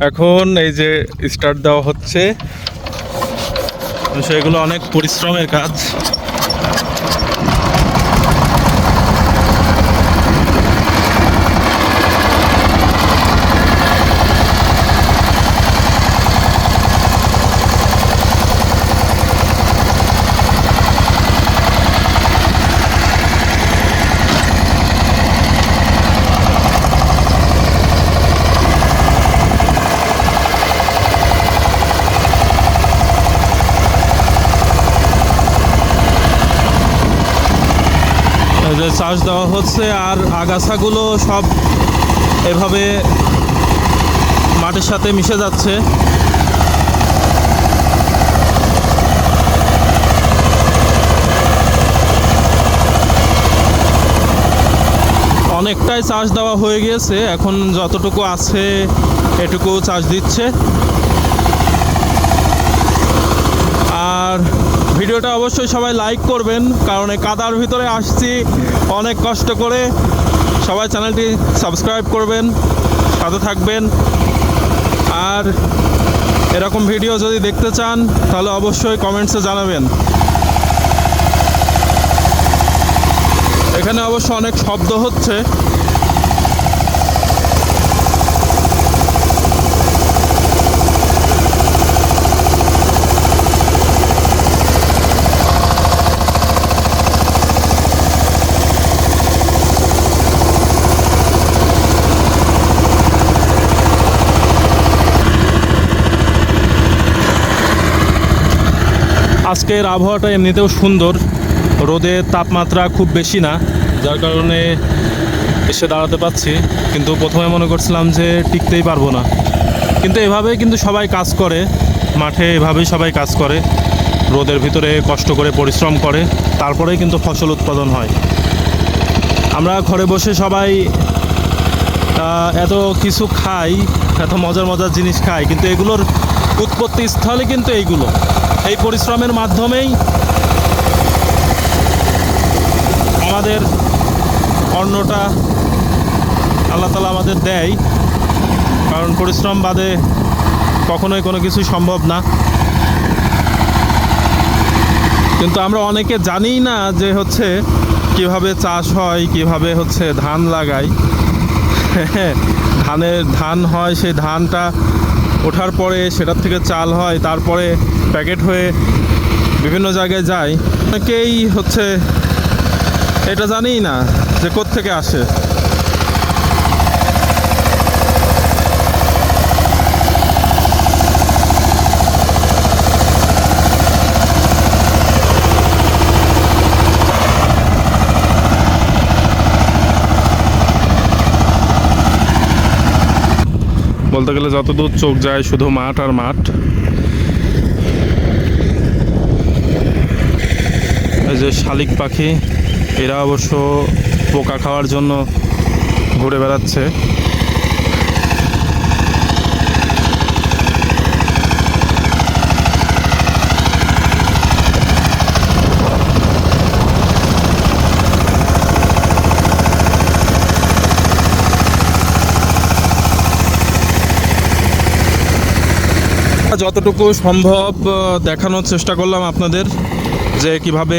এখন এই যে স্টার্ট দেওয়া হচ্ছে। সেগুলো অনেক পরিশ্রমের কাজ। চাষ দেওয়া হচ্ছে আর আগাছাগুলো সব এভাবে মাটির সাথে মিশে যাচ্ছে। অনেকটাই চাষ দেওয়া হয়ে গিয়েছে, এখন যতটুকু আছে এটুকু চাষ দিচ্ছে আর ভিডিওটা অবশ্যই সবাই লাইক করবেন, কারণ এই কাদার ভিতরে আসছি অনেক কষ্ট করে। সবাই চ্যানেলটি সাবস্ক্রাইব করবেন, সাথে থাকবেন। আর এরকম ভিডিও যদি দেখতে চান, তাহলে অবশ্যই কমেন্টসে জানাবেন। এখানে অবশ্য অনেক শব্দ হচ্ছে। আজকের আবহাওয়াটা এমনিতেও সুন্দর। রোদের তাপমাত্রা খুব বেশি না, যার কারণে এসে দাঁড়াতে পারছি। কিন্তু প্রথমে মনে করছিলাম যে টিকতেই পারব না। কিন্তু এভাবেই কিন্তু সবাই কাজ করে, মাঠে এভাবেই সবাই কাজ করে। রোদের ভিতরে কষ্ট করে পরিশ্রম করে, তারপরেই কিন্তু ফসল উৎপাদন হয়। আমরা ঘরে বসে সবাই এত কিছু খাই, এত মজার মজার জিনিস খাই, কিন্তু এগুলোর উৎপত্তি স্থলে কিন্তু এইগুলো। এই পরিশ্রমের মাধ্যমেই আমাদের অন্নটা আল্লাহ তালা আমাদের দেয়, কারণ পরিশ্রম বাদে কখনোই কোনো কিছু সম্ভব না। কিন্তু আমরা অনেকে জানি না যে হচ্ছে কীভাবে চাষ হয়, কীভাবে হচ্ছে ধান লাগাই। ধানের ধান হয়, সেই ধানটা ওঠার পরে সেটার থেকে চাল হয়, তারপরে প্যাকেট হয়ে বিভিন্ন জায়গায় যায়। অনেকেই হচ্ছে, এটা জানেই না যে থেকে আসে। বলতে গেলে যতদূর চোখ যায় শুধু মাঠ আর মাঠ। এই যে শালিক পাখি, এরা অবশ্য পোকা খাওয়ার জন্য ঘুরে বেড়াচ্ছে। যতটুকু সম্ভব দেখানোর চেষ্টা করলাম আপনাদের যে কীভাবে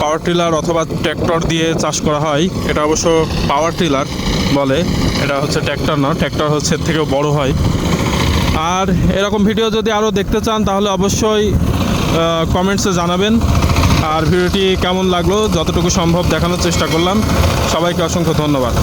পাওয়ার টিলার অথবা ট্র্যাক্টর দিয়ে চাষ করা হয়। এটা অবশ্য পাওয়ার টিলার বলে, এটা হচ্ছে ট্র্যাক্টর না ট্র্যাক্টর হচ্ছে এর থেকেও বড় হয়। আর এরকম ভিডিও যদি আরও দেখতে চান, তাহলে অবশ্যই কমেন্টসে জানাবেন। আর ভিডিওটি কেমন লাগল, যতটুকু সম্ভব দেখানোর চেষ্টা করলাম। সবাইকে অসংখ্য ধন্যবাদ।